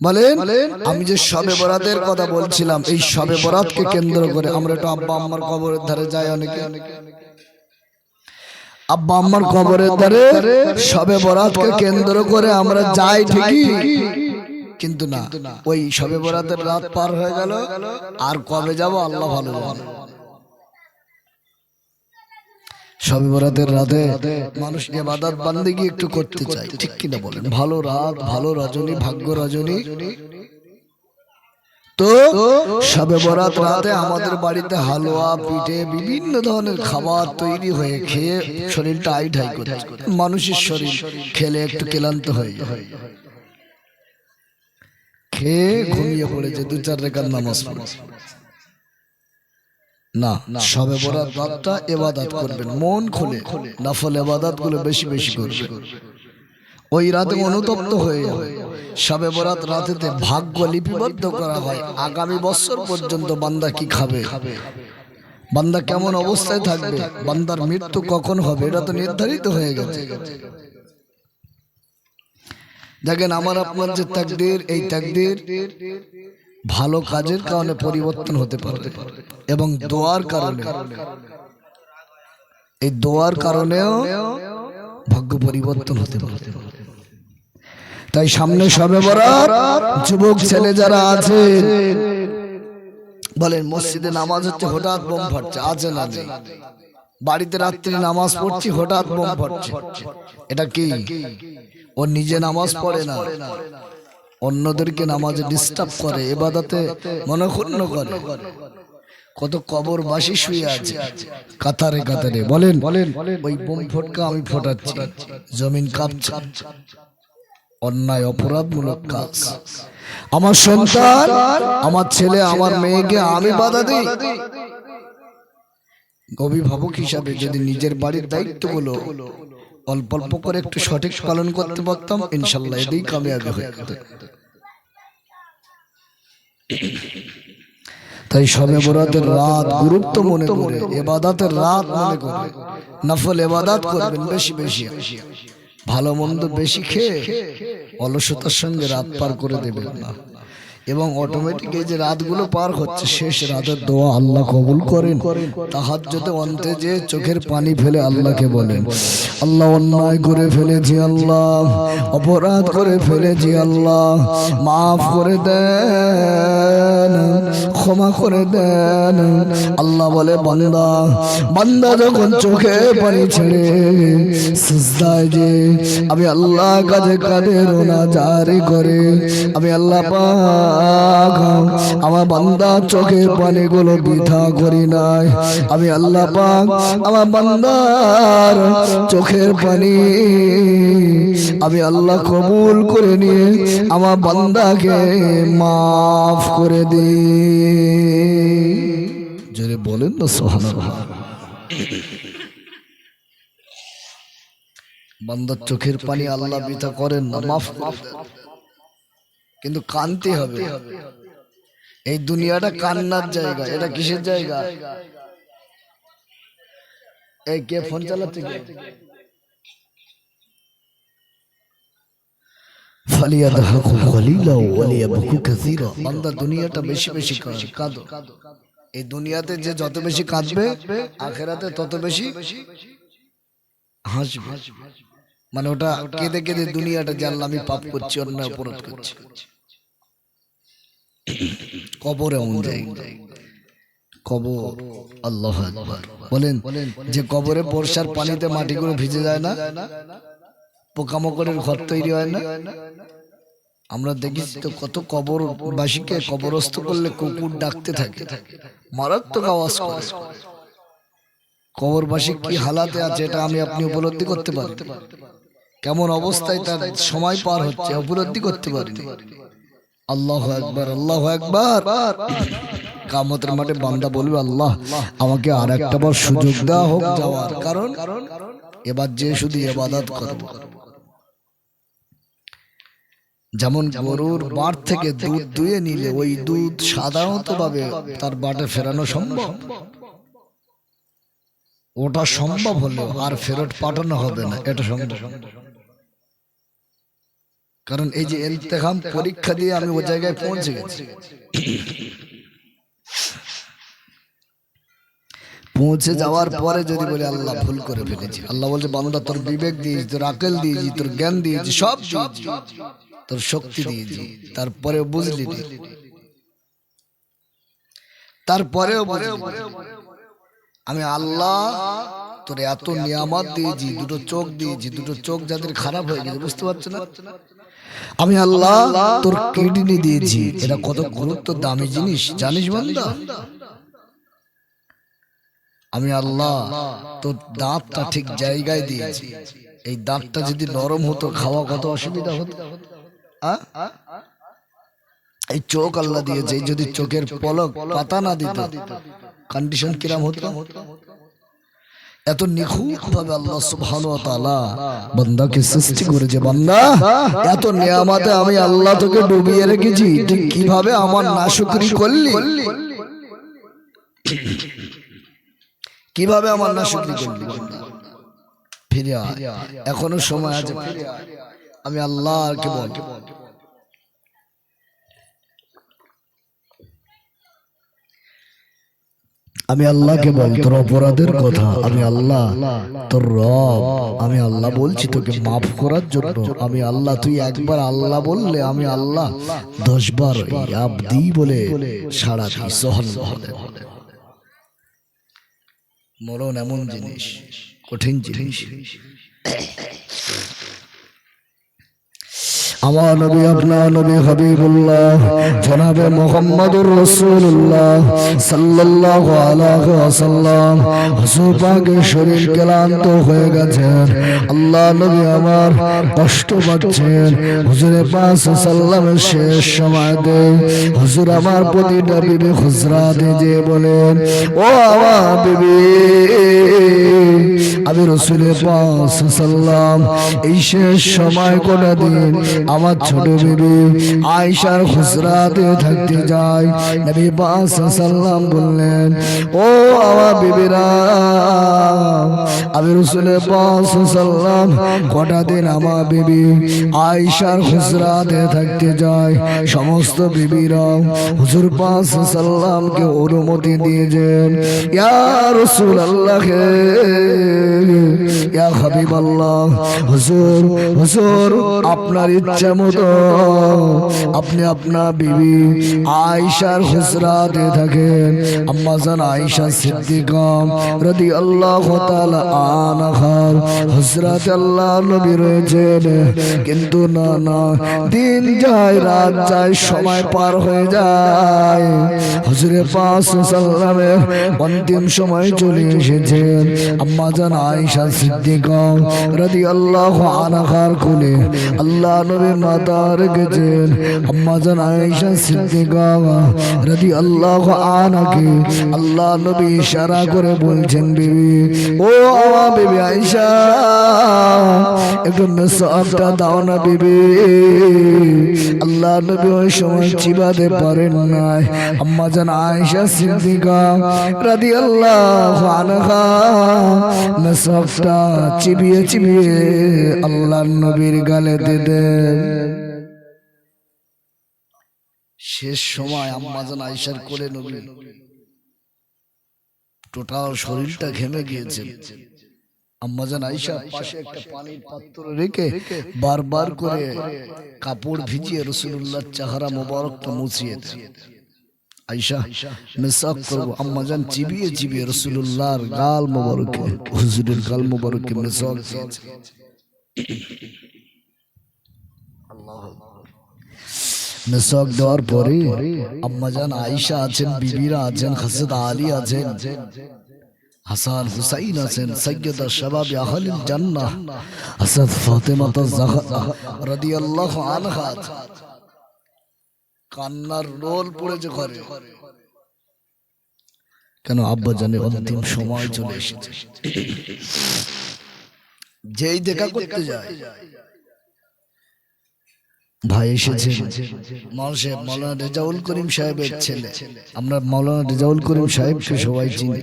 বলেন আমি যে সবে বরাতের কথা বলছিলাম এই সবে বরাতকে কেন্দ্র করে আমরা একটু আব্বা আম্মার কবরের ধারে যাই অনেকে। আব্বা আম্মার কবরের ধারে সবে বরাতকে কেন্দ্র করে আমরা যাই ঠিকই। কিন্তু না ওই সবে বরাতের রাত পার হয়ে গেল। আর কবে যাব? আল্লাহ ভালো জানে। সবে বরাতের রাতে মানুষ ইবাদত বান্দিগি একটু করতে চায়। ঠিক কিনা বলেন? ভালো রাত ভালো রজনী ভাগ্য রজনী। তো সবে বরাত রাতে আমাদের বাড়িতে হালুয়া পিঠে বিভিন্ন ধরনের খাবার তৈরি হয়ে খেয়ে শরীরটা আই ঢাই করে মানুষের শরীর খেলে একটু ক্লান্ত হয়ে যায়। খেয়ে ঘুমিয়ে পড়েছে দু চার রেখার নামাজ পড়ে। না সবে বরাত রাতটা এবাদাত করবেন মন খুলে নফল এবাদাতগুলো বেশি বেশি করবেন। ওই রাতে অনুতপ্ত হয়ে যাবে। সবে বরাত রাতেতে ভাগ্য লিপিবদ্ধ করা হয়। আগামী বছর পর্যন্ত বান্দা কি খাবে? বান্দা কেমন অবস্থায় থাকবে? বান্দার মৃত্যু কখন হবে? এটা তো নির্ধারিত হয়ে গেছে। দেখেন আমার আপনার যে তাকদির এই তাকদির ভালো কাজের কারণে পরিবর্তন হতে পারে এবং দোয়ার কারণে। এই দোয়ার কারণেও ভাগ্য পরিবর্তন হতে পারে। তাই সামনে সবে বরাত যুবক ছেলে যারা আছে বলেন মসজিদে নামাজ হচ্ছে হঠাৎ বোম ফাটছে আছে না বাড়িতে রাত্রি নামাজ পড়ছি হঠাৎ বোম ফাটছে। এটা কি? ও নিজে নামাজ পড়ে না। অন্যদেরকে নামাজে ডিস্টার্ব করে এবাদাতে মনক্ষুণ্ণ করে। কত কবর বাসি শুয়ে আছে। কাতারে কাতারে বলেন বলেন ওই বোম ফটকা আমি ফোটাচ্ছি। জমিন কাঁপছে। অন্যায় অপরাধমূলক কাজ। আমার সন্তান আমার ছেলে আমার মেয়েকে আমি বাধা দিই। অভিভাবক হিসাবে যদি নিজের বাড়ির দায়িত্বগুলো অল্প অল্প করে একটু সঠিক পালন করতে পারতাম ইনশাল্লাহ এটাই কামিয়াবি হয়ে তাই সবে বরাতের রাত গুরুত্ব মনে করে এবাদাতের রাত মনে করে নফল এবাদাত করবেন বেশি বেশি ভালো মন্দ বেশি খেয়ে অলসতার সঙ্গে রাত পার করে দেবেন না। এবং অটোমেটিক এই যে রাতগুলো পার হচ্ছে শেষ রাতের দোয়া আল্লাহ কবুল করেন। তাহার যদি অন্তে যে চোখের পানি ফেলে আল্লাহকে বলেন। আল্লাহ অন্যায় করে ফেলেছি আল্লাহ অপরাধ করে ফেলেছি আল্লাহ। মাফ করে দেন ক্ষমা করে দেন। আল্লাহ বলে বান্দা বান্দা যখন চোখে পানি ছেড়ে সিজদায় যে আমি আল্লাহ কাজে কাঁধে রোনা জারি করে আমি আল্লাহ পাক আমার বান্দা চোখের পানিগুলো বৃথা করি নাই। আমি আল্লাহ পাক আমার বান্দার চোখের পানি আমি আল্লাহ কবুল করে নিয়ে আমার বান্দাকে মাফ করে দিই। জোরে বলেন না সোহানা বান্দার চোখের পানি আল্লাহ বৃথা করেন না, মাফ দেন। কিন্তু কানতে হবে। এই দুনিয়াটা কান্নার জায়গা এটা কিসের জায়গা? এই কে ফোন চালাচ্ছে কে ফালিয়াদহাকু কলিলা ওয়ালিয়াবকু কাসীরা। বান্দা দুনিয়াটা বেশি বেশি কাঁদ- কাঁদো। এই দুনিয়াতে যে যত বেশি কাঁদবে আখেরাতে তত বেশি হাসবে। মানে ওটা কেঁদে কেঁদে দুনিয়াটা জানলাম আমি পাপ করছি অন্য অপরাধ করছি। কবর এমন কবর আল্লাহ বলেন যে কবরে বর্ষার পানিতে মাটিগুলো ভিজে যায় না? পোকামাকড়ের ঘর তৈরি হয় না? আমরা দেখেছি তো কত কবর বাসীকে কবরস্থ করলে কুকুর ডাকতে থাকে। মারাত্মক আওয়াজ করে। কবরবাসী কি হালাতে আছে? এটা আমি আপনি উপলব্ধি করতে পারি। কেমন অবস্থায় তার সময় পার হচ্ছে উপলব্ধি করতে পারি আল্লাহ একবার আল্লাহ একবার কামতের মাঠে বান্দা বলবে আল্লাহ আমাকে আর একটা বার সুযোগ দেওয়া হোক যাওয়ার। কারণ এবার যে শুধু এবাদাত করব। যেমন গরুর বাট থেকে দুধ দুয়ে নিলে ওই দুধ সাধারণত ভাবে তার বাটে ফেরানো সম্ভব। ওটা সম্ভব হলেও আর ফেরত পাঠানো হবে না এটা সম্ভব। কারণ এই যে এলতেখাম পরীক্ষা দিয়ে আমি ওই জায়গায় পৌঁছে গেছি। পৌঁছে যাওয়ার পরে যদি বলি আল্লাহ ভুল করে ফেলেছি। আল্লাহ বলছে বান্দা তোর বিবেক দিয়েছি তোর আকেল দিয়েছি তোর জ্ঞান দিয়েছি সব দিয়েছি। তোর শক্তি দিয়েছি। তারপরে বুঝলি। তারপরেও আমি আল্লাহ তোর এত নিয়ামত দিয়েছি দুটো চোখ দিয়েছি দুটো চোখ যাদের খারাপ হয়ে গেছে বুঝতে পারছ না? আমি আল্লাহ তোর কিডনি দিয়েছি। এটা কত গুরুত্ব দামি জিনিস জানিস বান্দা আমি আল্লাহ তোর দাঁতটা ঠিক জায়গায় দিয়েছি। এই দাঁতটা যদি নরম হতো খাওয়া কত অসুবিধা হতো? এই চোখ আল্লাহ দিয়েছে যদি চোখের পলক পাতা না দিত কন্ডিশন কিরাম হতো? এত নিখুঁত ভাবে আল্লাহ সুবহানাহু ওয়া তাআলা বান্দাকে সৃষ্টি করেছে বান্দা। এত নিয়ামতে আমি আল্লাহ তোকে ডুবিয়ে রেখেছি। তুই কীভাবে আমার নাশুকরি করলি? কীভাবে আমার নাশুকরি করলি? ফিরে আয়। এখনও সময় আছে। ফিরে আয়। আমি আল্লাহকে বল আমি আল্লাহকে বল, তোর অপরাধের কথা। আমি আল্লাহ, তোর রব। আমি আল্লাহ বলছি, তোকে মাফ করার জন্য। আমি আল্লাহ, তুই একবার আল্লাহ বললে আমি আল্লাহ দশ বার এই আবদি বলে সারা সহন মরণ এমন জিনিস, কঠিন জিনিস। আমার নবী, আপনার নবী হাবিবুল্লাহ, জনাবে মোহাম্মদুর ওয়াসাল্লাম। হুজুর শরীর ক্লান্ত হয়ে আল্লাহ নবী আমার কষ্ট পাচ্ছেন। হুজুরের পাঁচ সাল্লামের শেষ সময় দে হুজুর আমার প্রতিটা বিবি যে বলেন, ও আমার বিবি, আমি রসুলের পাঁচ সাল্লাম এই শেষ সময় কোটা দিন আমার ছোট বেবি আয়সার খুচরাতে থাকতে যায় নবী পাঁচ সাল্লাম বললেন ও আমার বিবিরা আমি রসুলের পাঁচ সাল্লাম কটা দিন আমার বিবি আয়সার খুচরাতে থাকতে যায় সমস্ত বিবিরা হুজুর সাল্লামকে অনুমতি দিয়েছেন ইয়া রসুল আল্লাহকে ইয়া হাবিব আল্লাহ হুজুর হুজুর আপনার ইচ্ছা মতো। আপনি আপনার বিবি আয়সার থাকেন। আম্মা জান আয়সা সিদ্দিকা রাদি আল্লাহ হুসরাতে আল্লাহ নবী রয়েছেন। কিন্তু না না, দিন যায়, রাত যায়, সময় পার হয়ে যায়। হুজুরে পাঁচ সাল্লামের অন্তিম সময় চলে এসেছেন। আম্মা জান আয়েশা সিদ্দিকা রাদিয়াল্লাহু আনহার কোলে। আল্লাহ মাতা রেখেছেন আম্মা জান আয়েশা সিদ্দিকা রাদিয়াল্লাহু আনহাকে আল্লাহ নবী ইশারা করে বলছেন, বিবি, ও আমার বিবি আয়েশা, একটু মেসাবটা দাও না বিবি। আল্লাহ নবী ওই সময় চিবাতে পারেন নাই। আম্মা জান আয়েশা সিদ্দিকা রাদিয়াল্লাহু আনহা মেসাবটা চিবিয়ে চিবিয়ে আল্লাহ নবীর গালে দিতেন শেষ সময় আম্মা জান আয়েশার কোলে নবী টোটাল শরীরটা ঘেমে গিয়েছে। আম্মাজান আইসা পাশে একটা পানির পাত্র রেখে বারবার করে কাপড় ভিজিয়ে রসুল্লাহ চাহারা মোবারকটা মুছিয়ে আইসা মেসাক করব। আম্মাজান চিবিয়ে চিবিয়ে রসুল্লাহর গাল মোবারকে হুজুরের গাল মোবারকে মেসাক দিয়েছে। মেসাক দেওয়ার পরে আম্মাজান আইসা আছেন, বিবিরা আছেন হাসদ আলী আছেন, হাসান হুসাইন আছেন সৈয়দা শাবাব আহলিল জান্নাহ হাসাদ ফাতেমা জাহরা রাদিয়াল্লাহু আনহা। কান্নার রোল পড়েছে ঘরে কেন আব্বা জানে অন্তিম সময় চলে এসেছে যেই দেখা করতে যায় ভাই এসেছে মানুষের মৌলানা রেজাউল করিম সাহেবের ছেলে। আমরা মৌলানা রেজাউল করিম সাহেবকে সবাই চিনি।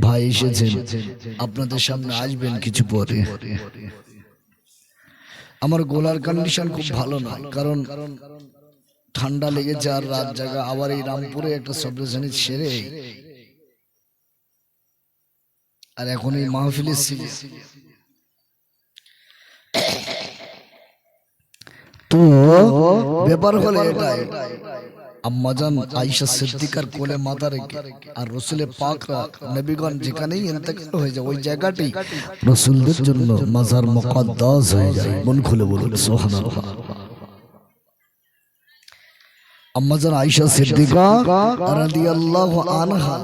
ভাই এসেছেন। আপনাদের সামনে আসবেন কিছু পরে। আমার গোলার কন্ডিশন খুব ভালো নয় কারণ ঠান্ডা লেগেছে আর রাত জায়গা আবার এই রামপুরে একটা সবরেশনী সেরে আর এখন এই মাহফিলের সিজন তো ব্যাপার হলে এটাই। আম্মাজান আয়েশা সিদ্দিকার কোলে মাথা রেখে আর রসুলে পাকরা নবীগণ যেখানেই ইন্তেকাল হয়ে যায় ওই জায়গাটি রসুলদের জন্য মাজার মুকদ্দাস হয়ে যায়। মন খুলে বলুন সুবহানাল্লাহ। আম্মাজান আয়েশা সিদ্দিকা রাদিয়াল্লাহু আনহা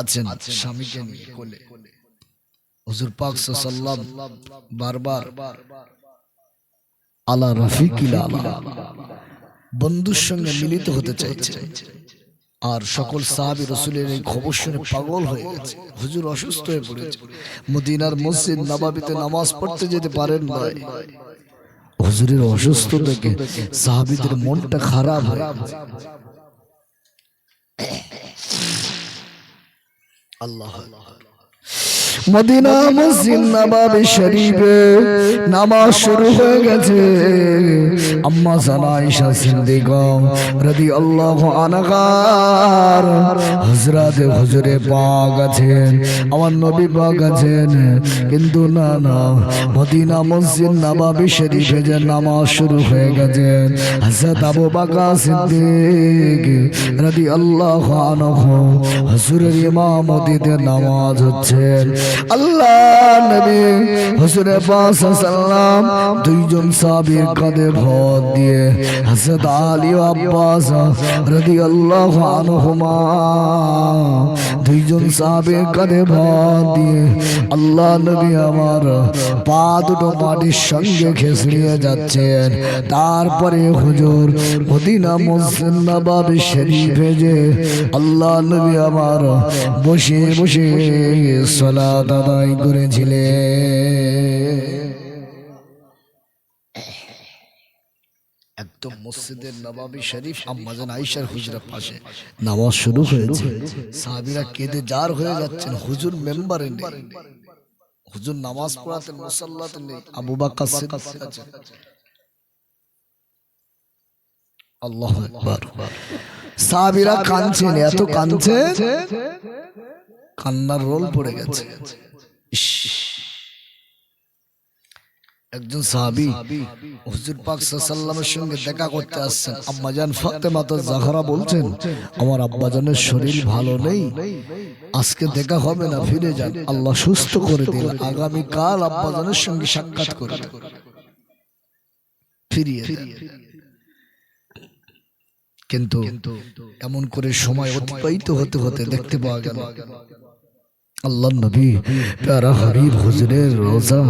আছেন স্বামীকে নিয়ে কোলে। হুজুর পাক সাল্লাল্লাহু বারবার আলা রফিকিল আলা। বন্ধুর সঙ্গে মিলিত হতে চাইছে। আর সকল সাহাবি রসুলের এই খবর শুনে পাগল হয়ে গেছে। হুজুর অসুস্থ হয়ে পড়েছে। মদিনার মসজিদ নবাবিতে নামাজ পড়তে যেতে পারেন না হুজুরের অসুস্থ থেকে সাহাবিদের মনটা খারাপ হয়ে। আল্লাহ মদিনা মসজিদ নবাবি শরীফে নামাজ শুরু হয়ে গেছে। আম্মা জানা আয়েশা সিদ্দিকা রাদিয়াল্লাহু আনহার হযরত হুজুরে পাক আছেন আমার নবী পাক আছেন। কিন্তু না না মদিনা মসজিদ নবাবি শরীফে যে নামাজ শুরু হয়ে গেছে। হযরত আবু বকর সিদ্দিক রাদিয়াল্লাহু আনহু হুজুরের ইমামতিতে নামাজ হচ্ছে। আল্লাহ নবী পাক সাল্লাম দুইজন সাহাবীর কাঁধে ভর দিয়ে হযরত আলী আব্বাস রাদিয়াল্লাহু আনহুমা দুইজন সাহাবীর কাঁধে ভর দিয়ে আল্লাহ নবী আমার পা দুটো মাটির সঙ্গে খেসড়িয়ে যাচ্ছেন। তারপরে হুজুর মদিনা মসজিদ নবাবী শরীফে যে আল্লাহ নবী আমার বসে বসে সালাত আদায় করেছিলেন একদম মসজিদের নবাবী শরীফ আম্মাজান আয়েশার হুজুরের পাশে। নামাজ শুরু হয়েছে। সাহাবীরা কেঁদে জার হয়ে যাচ্ছেন। হুজুর মেম্বারে হুজুর নামাজ পড়াতেন মুসাল্লাতে নেই। আবু বকর আল্লাহ সাহাবীরা কাঁদছেন। এত কাঁদছে কান্নার রোল পড়ে গেছে। একজন সাহাবী হুজুর পাক সাল্লামের সঙ্গে দেখা করতে আসছেন। আম্মাজান ফাতেমা তো জাহরা বলছেন আমার আব্বাজানের শরীর ভালো নেই। আজকে দেখা হবে না ফিরে যান। আল্লাহ সুস্থ করে দিন। আগামী কাল আব্বাজানের সঙ্গে সাক্ষাৎ করে ফিরিয়ে কিন্তু এমন করে সময় অতিবাহিত হতে হতে দেখতে পাওয়া গেল। আল্লাহ নবী, প্যারা হাবিব হুজুরের রোজা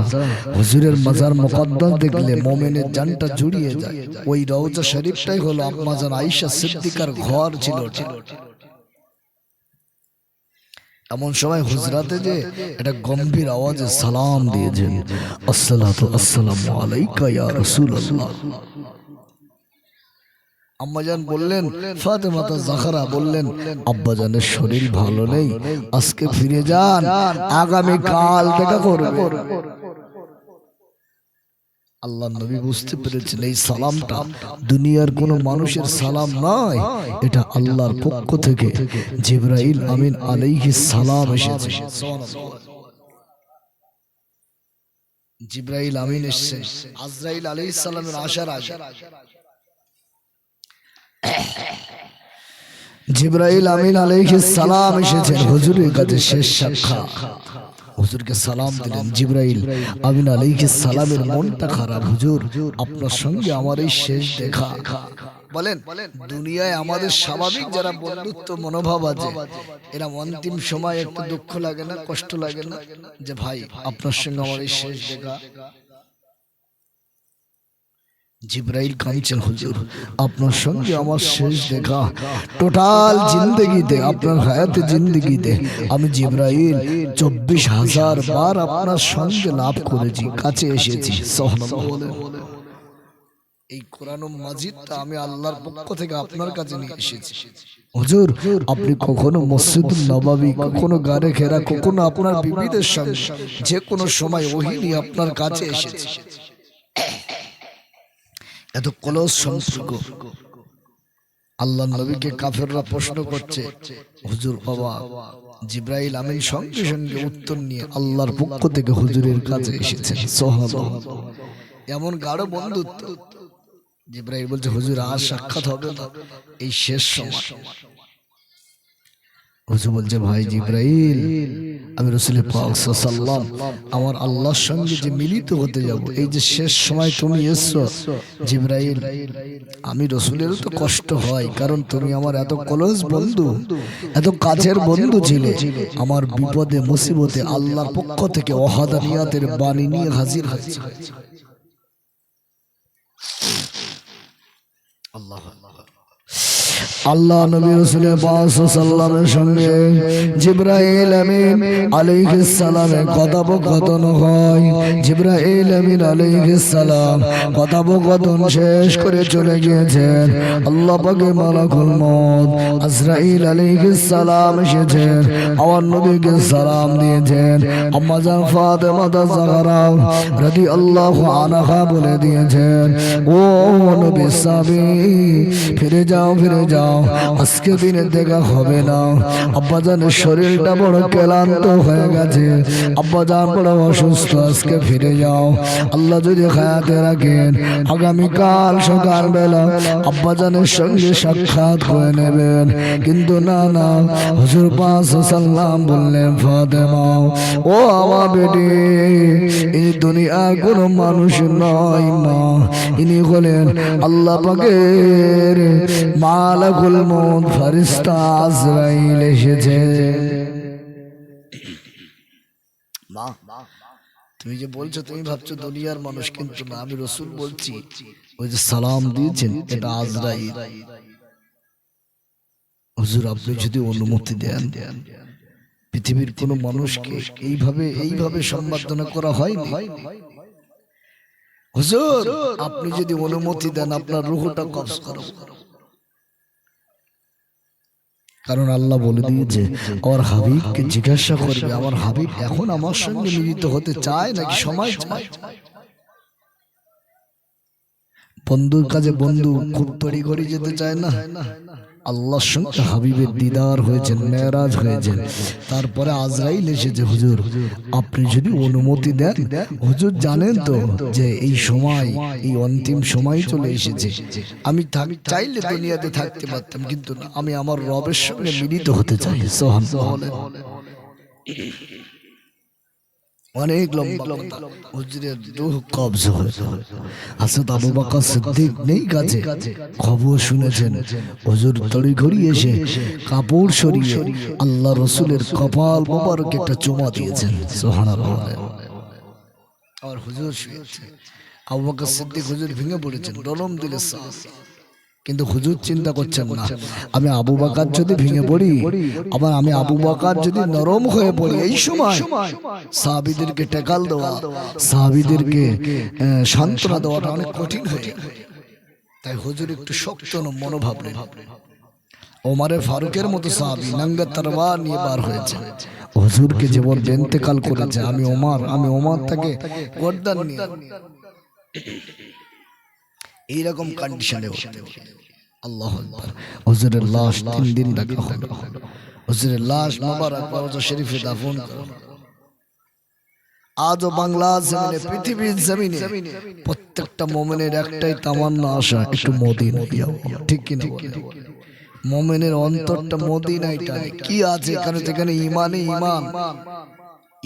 হুজুরের মাজার মুকদ্দাস দেখলে মোমেনের জানটা জুড়িয়ে যায়। ওই রওজা শরীফটাই হলো আম্মাজান আয়েশা সিদ্দিকার ঘর ছিল এমন সময় হুজরাতে যে একটা গম্ভীর আওয়াজে সালাম দিয়েছেন, আসসালাতু আসসালামু আলাইকা ইয়া রাসূলুল্লাহ। আম্মাজান বললেন জাহরা বললেন আব্বাজানের শরীর ভালো নেই আজকে ফিরে যান আগামী কাল দেখা করবে। আল্লাহ নবী বুঝতে পেরেছেন এই সালামটা দুনিয়ার কোন মানুষের সালাম নয় এটা আল্লাহর পক্ষ থেকে জিব্রাইল আমিন আলাইহিস সালাম এসেছে। জিব্রাইল আমিন এসেছে। আজরাইল আলাইহিস সালামের আসার আগে। জিব্রাইল আমিন আলাইহিস সালাম এসেছেন। হুজুরের কাছে শেষ সাক্ষাৎ। হুজুরকে সালাম দিলেন জিব্রাইল আমিন আলাইহিস সালামের মনটা খারাপ। হুজুর, আপনার সঙ্গে আমার এই শেষ দেখা। বলেন, দুনিয়ায় আমাদের স্বাভাবিক যারা বন্ধুত্ব মনোভাব আছে, এরা অন্তিম সময় একটু দুঃখ লাগে না, কষ্ট লাগে না? যে ভাই, আপনার সঙ্গে আমার এই শেষ দেখা। জিব্রাইল কাঁদছেন, হুজুর। আপনার সঙ্গে আমার শেষ দেখা। টোটাল জিন্দগিতে, আপনার হায়াতে জিন্দগিতে আমি জিব্রাইল চব্বিশ হাজার বার আপনার সঙ্গে লাভ করেছি, কাছে এসেছি। এই কোরআন মাজিদটা আমি আল্লাহর পক্ষ থেকে আপনার কাছে নিয়ে এসেছি। হুজুর, আপনি কখনো মসজিদ নবাবী, কখনো গারে ঘেরা, কখনো আপনার বিবিদের সঙ্গে যে কোনো সময় ওহিনী আপনার কাছে এসেছে। এত কলস সম্পর্ক। আল্লাহ নবীকে কাফেররা প্রশ্ন করছে, হুজুর বাবা, জিব্রাইল আমিন সঙ্গে সঙ্গে উত্তর নিয়ে আল্লাহর পক্ষ থেকে হুজুরের কাছে এসেছে সোহাব। এমন গাঢ় বন্ধুত্ব। জিব্রাইল বলছে, হুজুর, আর সাক্ষাৎ হবে না। এই শেষ সময়। হুজুর বলছে ভাই জিব্রাইল আমি রসুল সাল্লাম আমার আল্লাহর সঙ্গে যে মিলিত হতে যাব এই যে শেষ সময় তুমি এসছো জিব্রাইল আমি রসুলেরও তো কষ্ট হয় কারণ তুমি আমার এত কলস বন্ধু এত কাছের বন্ধু ছিলে আমার বিপদে মুসিবতে আল্লাহর পক্ষ থেকে অহাদানিয়াতের বাণী নিয়ে হাজির হয়েছে। আল্লাহ আল্লাহ নবী রসুলের সাল্লামের সঙ্গে জিব্রাইল আমিন আলাইহিস সালামের কথোপকথন হয়। জিব্রাইল আমিন আলাইহিস সালাম কথোপকথন শেষ করে চলে গিয়েছেন। আল্লাহ পাকে মালাকুল মউত আজরাইল আলাইহিস সালাম এসেছেন। আমার নবীকে সালাম দিয়েছেন। আম্মা জান ফাতেমা জাহরা রাদিয়াল্লাহু আনহা বলে দিয়েছেন, ও নবী সাবি, ফিরে যাও ফিরে যাও আজকে দিনে দেখা হবে না। আব্বাজানের শরীরটা বড় ক্লান্ত হয়ে গেছে। আব্বাজান বড় অসুস্থ, আজকে ফিরে যাও। আল্লাহ যদি খায়াতে রাখেন, আগামীকাল সকাল বেলা আব্বাজানের সঙ্গে সাক্ষাৎ করে নেবেন। কিন্তু না না, হুজুর পাঁচ সাল্লাম বললেন, ফাতেমা, ও আমার বেটি, এই দুনিয়ার কোনো মানুষ নয় মা। ইনি হলেন আল্লাহ পাকের মালাকুল মউত ফেরেশতা আজরাইল এসেছে। তুমি যে বলছো, তুমি ভাবছ দুনিয়ার মানুষ, কিন্তু না, আমি রসুল বলছি, ওই যে সালাম দিয়েছেন, এটা আজরাইল। হুজুর, আপনি যদি অনুমতি দেন, পৃথিবীর কোন মানুষকে এইভাবে এইভাবে সম্বর্ধনা করা হয়নি? হুজুর, আপনি যদি অনুমতি দেন, আপনার রুহটা কবজ করো। কারণ আল্লাহ বলে দিয়েছে আমার হাবিবকে জিজ্ঞাসা করবে আমার হাবিব এখন আমার সঙ্গে মিলিত হতে চায় নাকি সময় চায়? বন্ধুর কাছে বন্ধু খুব তড়ি ঘড়ি যেতে চায় না। আল্লাহর সঙ্গে হাবিবের দিদার হয়েছেন মেয়েরাজ হয়েছেন। তারপরে আজরাইল এসেছে হুজুর। আপনি যদি অনুমতি দেন হুজুর জানেন তো যে এই সময় এই অন্তিম সময় চলে এসেছে। আমি চাইলে দুনিয়াতে থাকতে পারতাম কিন্তু না, আমি আমার রবের সঙ্গে মিলিত হতে চাই। সোহান। অনেক লম্বা হুজুরের রূহ কবজ হয়েছে হাসত আবু বকর সিদ্দিক নেই কাছে খবর শুনেছেন। হুজুর তড়ি ঘড়ি এসে কাপড় সরিয়ে আল্লাহ রসুলের কপাল মোবারক একটা চুমা দিয়েছেন। সুবহানাল্লাহ। আর হুজুর শুয়েছে। আবু বকর সিদ্দিক হুজুর ভেঙে পড়েছেন। নরম দিলে শ্বাস কিন্তু হুজুর চিন্তা করছেন না। আমি আবু বাকার যদি ভেঙে পড়ি আবার আমি আবু বাকার যদি নরম হয়ে পড়ি এই সময় সাহাবিদেরকে টেকাল দেওয়া সাহাবিদেরকে সান্ত্বনা দেওয়াটা অনেক কঠিন হয়ে তাই হুজুর একটু শক্ত মনোভাব নেন। ওমারে ফারুকের মতো সাহাবি নাঙ্গা তরবার নিয়ে বার হয়েছে। হুজুরকে যেমন বেন্তেকাল করেছে আমি ওমার আমি ওমার তাকে গর্দান নিয়ে। এইরকম কন্ডিশনে আল্লাহ আকবার। হুজুরের লাশ তিন দিন রাখা হলো হুজুরের লাশ মোবারক রওজা শরীফে দাফন আজও বাংলা জমিনে। পৃথিবীর জমিনে। প্রত্যেকটা মোমেনের একটাই তামান্না আশা একটু মদিনা যাও ঠিক কি না বলেন? মোমেনের অন্তরটা মদিনায় টানে কি আছে? এখানে যেখানে ইমানে ইমান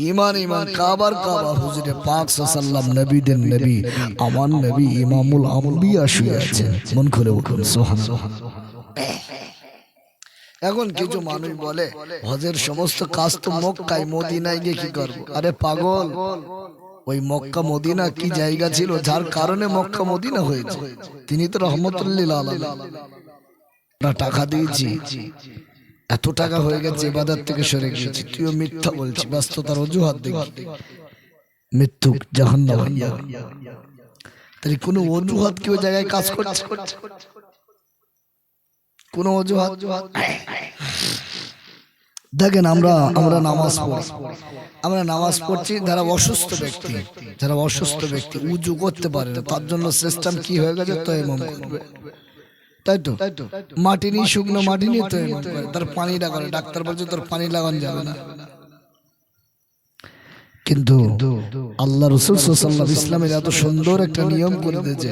ইমান ইমান কাবার কাবা। হুজুরে পাক সাল্লাম নবীদের নবী আমার নবী ইমামুল আম্বিয়া শুয়ে আছেন। মন করে বলুন সোহান এখন কিছু মানুষ বলে হজের সমস্ত কাজ তো মক্কায় মদিনায় গিয়ে কি করব? আরে পাগল। ওই মক্কা মদিনা কি জায়গা ছিল? যার কারণে মক্কা মদিনা হয়েছে। তিনি তো রহমতুল্লিল টাকা দিয়েছি। এত টাকা হয়ে গেছে বাজার থেকে সরে গিয়েছি তুইও মিথ্যা বলছি ব্যস্ততার অজুহাত দেখি। মৃত্যু জাহান্ন তাহলে কোনো অজুহাত কেউ জায়গায় কাজ করছে? কোন অজুহাত? দেখেন আমরা আমরা নামাজ আমরা নামাজ পড়ছি যারা অসুস্থ ব্যক্তি, যারা অসুস্থ ব্যক্তি, উজু করতে পারে না, তার জন্য সিস্টেম কি হয়ে গেছে? তো এমন করবে। তাই তো? মাটি নিয়ে শুকনো মাটি নিয়ে তো তার পানি লাগানো ডাক্তার বলছে তোর পানি লাগানো যাবে না। কিন্তু আল্লাহ রসুল সাল্লাম ইসলামের এত সুন্দর একটা নিয়ম করে দিয়েছে।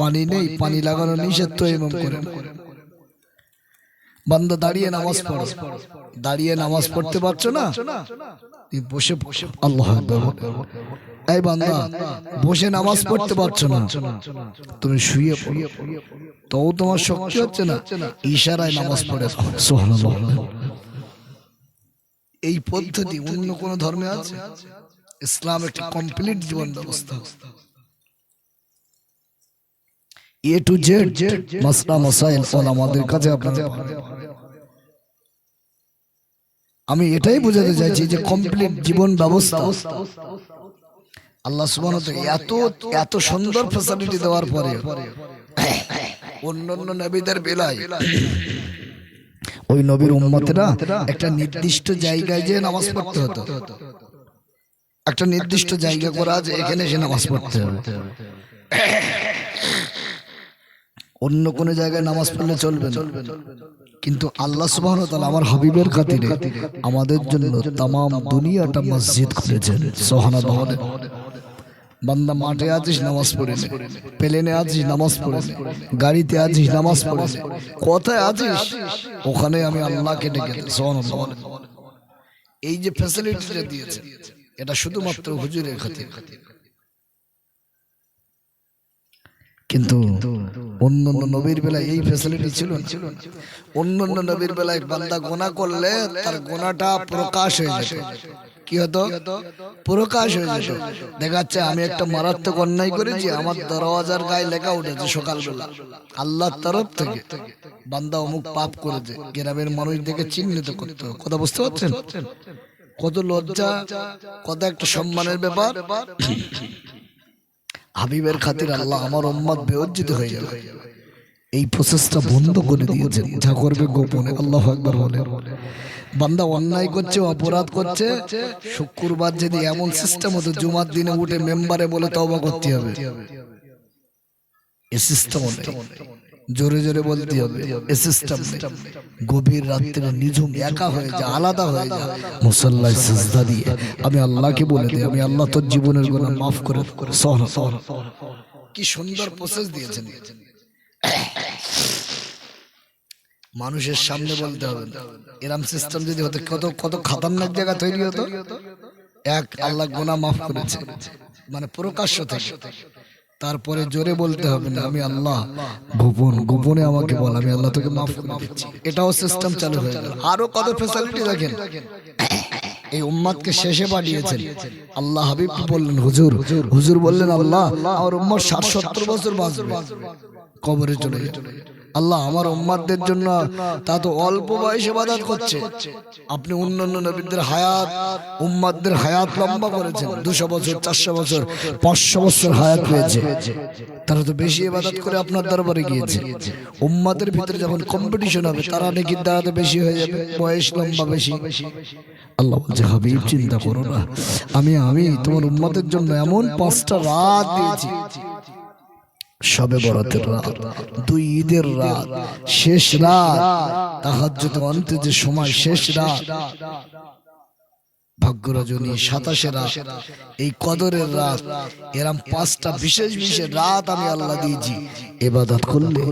পানি নেই পানি লাগানো নিষেধ তো এমন করে। বান্দা দাঁড়িয়ে নামাজ পড়ো। দাঁড়িয়ে নামাজ পড়তে পারছ না? বসে বসে আল্লাহ। এই বান্দা বসে নামাজ পড়তে পারছ না। তুমি শুয়ে পড়ো। তবু তোমার শক্তি হচ্ছে না। ইশারায় নামাজ পড়ে সুবহানাল্লাহ। এই পদ্ধতি অন্য কোন ধর্মে আছে? ইসলাম একটি কমপ্লিট জীবন ব্যবস্থা। এ টু জেড জেড মাসলা মাসাইল আমাদের কাছে আপনারা আমি এটাই বোঝাতে চাইছি যে কমপ্লিট জীবন ব্যবস্থা। আল্লাহ তাআলা এত এত সুন্দর ফ্যাসিলিটি দেওয়ার পরে অন্যান্য নবীদের বেলায় ওই নবীর উম্মতেরা একটা নির্দিষ্ট জায়গায় যে নামাজ পড়তে হতো। একটা নির্দিষ্ট জায়গা করা আছে এখানে সে নামাজ পড়তে হবে। অন্য কোন জায়গায় নামাজ পড়লে চলবে না। কিন্তু আল্লাহ সুবহান আমার হাবিবের খাতিরে আমাদের জন্য তাম দুনিয়াটা মসজিদ খুলেছেন সোহানা ভবনে বান্দা মাঠে আছিস, নামাজ পড়ে প্লেনে আছিস, নামাজ পড়ে গাড়িতে আছিস, নামাজ পড়ে কোথায় আছিস? ওখানে আমি আল্লাহকে ডেকে এই যে ফ্যাসিলিটিটা দিয়েছে, এটা শুধুমাত্র হুজুরের খাতির। কিন্তু অন্য অন্য নবীর বেলায় এই ফ্যাসিলিটি ছিল না। অন্য অন্য নবীর বেলায় বান্দা গোনা করলে তার গোনাটা প্রকাশ হয়ে যেত। কি হতো প্রকাশ হয়ে যেত। দেখাচ্ছে আমি একটা মারাত্মক অন্যায় করেছি, আমার দরওয়াজার গায়ে লেখা উঠেছে সকালবেলা। আল্লাহর তরফ থেকে। বান্দা অমুক পাপ করেছে, গ্রামের মানুষ দেখে চিহ্নিত করতে কথা বুঝতে পারছেন? কত লজ্জা, কত একটা সম্মানের ব্যাপার। হাবিবের খাতির আল্লাহ আমার উম্মত বেউজ্জিত হয়ে যাবে এই প্রসেসটা বন্ধ করে দিয়েছেন। যা করবে গোপনে আল্লাহ একবার বলে বান্দা অন্যায় করছে, অপরাধ করছে, শুক্রবার যদি এমন সিস্টেম হতো, জুমার দিনে উঠে মেম্বারে বলে তবা করতে হবে। এ সিস্টেম জোরে জোরে বলতে হবে। এ সিস্টেম গভীর রাত্রে নিঝুম, একা হয়ে যা, আলাদা হয়ে যা। মুসল্লায় সিজদা দিয়ে, আমি আল্লাহকে বলে দিই, আমি আল্লাহ তোর জীবনের গুনাহ মাফ করে সহন সহন। কি সুন্দর প্রসেস দিয়েছেন। মানুষের সামনে বলতে হবে। এরম সিস্টেম যদি হতো কত কত খতরনাক জায়গা তৈরি হতো? এক আল্লাহ গোনা মাফ করেছে। মানে প্রকাশ্য থেকে। তারপরে জোরে বলতে হবে না আমি আল্লাহ গোপন গোপনে আমাকে বল আমি আল্লাহ তোকে মাফ করে দিচ্ছি। এটাও সিস্টেম চালু হয়ে গেল। আরও কত ফেসিলিটি দেখেন। এই উম্মাদকে শেষে পাঠিয়েছেন। আল্লাহ হাবিব বললেন হুজুর হুজুর বললেন আল্লাহ আমার উম্মাদ ষাট সত্তর বছর বাঁচবে। কবরে চলে যাবে আল্লাহ আমার উম্মাদদের জন্য তা তো অল্প বয়সে বাদাত করছে। আপনি অন্যান্য নবীদের হায়াত উম্মাদদের হায়াত লম্বা করেছেন। দুশো বছর, চারশো বছর, পাঁচশো বছর হায়াত পেয়েছে তারা তো বেশি ইবাদত করে আপনার দরবারে গিয়েছে। উম্মাদের ভিতরে যখন কম্পিটিশন হবে, তারা নাকি দাঁড়াতে বেশি হয়ে যাবে, বয়স লম্বা বেশি। আল্লাহ বলছে, হাবিব, চিন্তা করো না। আমি আমি তোমার উম্মাদের জন্য এমন পাঁচটা রাত দিয়েছি। সবে বরাতের রাত দুই ঈদের রাত শেষ রাত। তাহাজ্জুদ অন্তে যে সময় শেষ রাত। সাতাশে রাত। এই কদরের রাত। এরম পাঁচটা বিশেষ বিশেষ রাত আমি আল্লাহ দিয়েছি। এবাদত করলে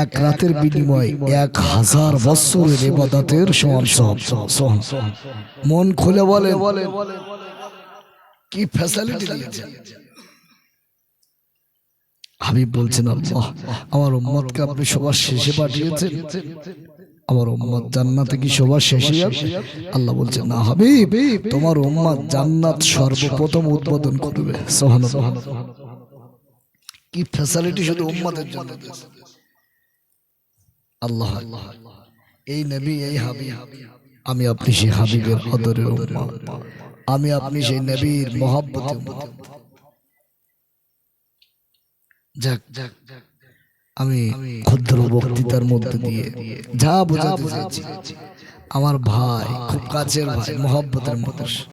এক রাতের বিনিময় এক হাজার বছরের এবাদতের সমান সব। মন খুলে বলে কি ফ্যাসিলিটি দিয়েছে হাবিব বলছেন আল্লাহ আমার উম্মতকে আপনি সবার শেষে পাঠিয়েছেন। আমার উম্মত জান্নাতে কি সবার শেষে যাবে আল্লাহ বলছেন না হাবিব তোমার উম্মত জান্নাত সর্বপ্রথম উদ্বোধন করবে। সুবহানাল্লাহ। কি ফ্যাসিলিটি শুধু উম্মতের জন্য? আল্লাহ আল্লাহ এই নবী এই হাবিব আমি আপনি সেই হাবিবের আদরের উম্মত। আমি আপনি সেই নবীর মহব্বতের উম্মত যাক যাক আমি ক্ষুদ্র বক্তৃতার মধ্যে দিয়ে যা বোঝাতে চাইছি আমার ভাই খুব কাছের ভাই মহব্বতের মতো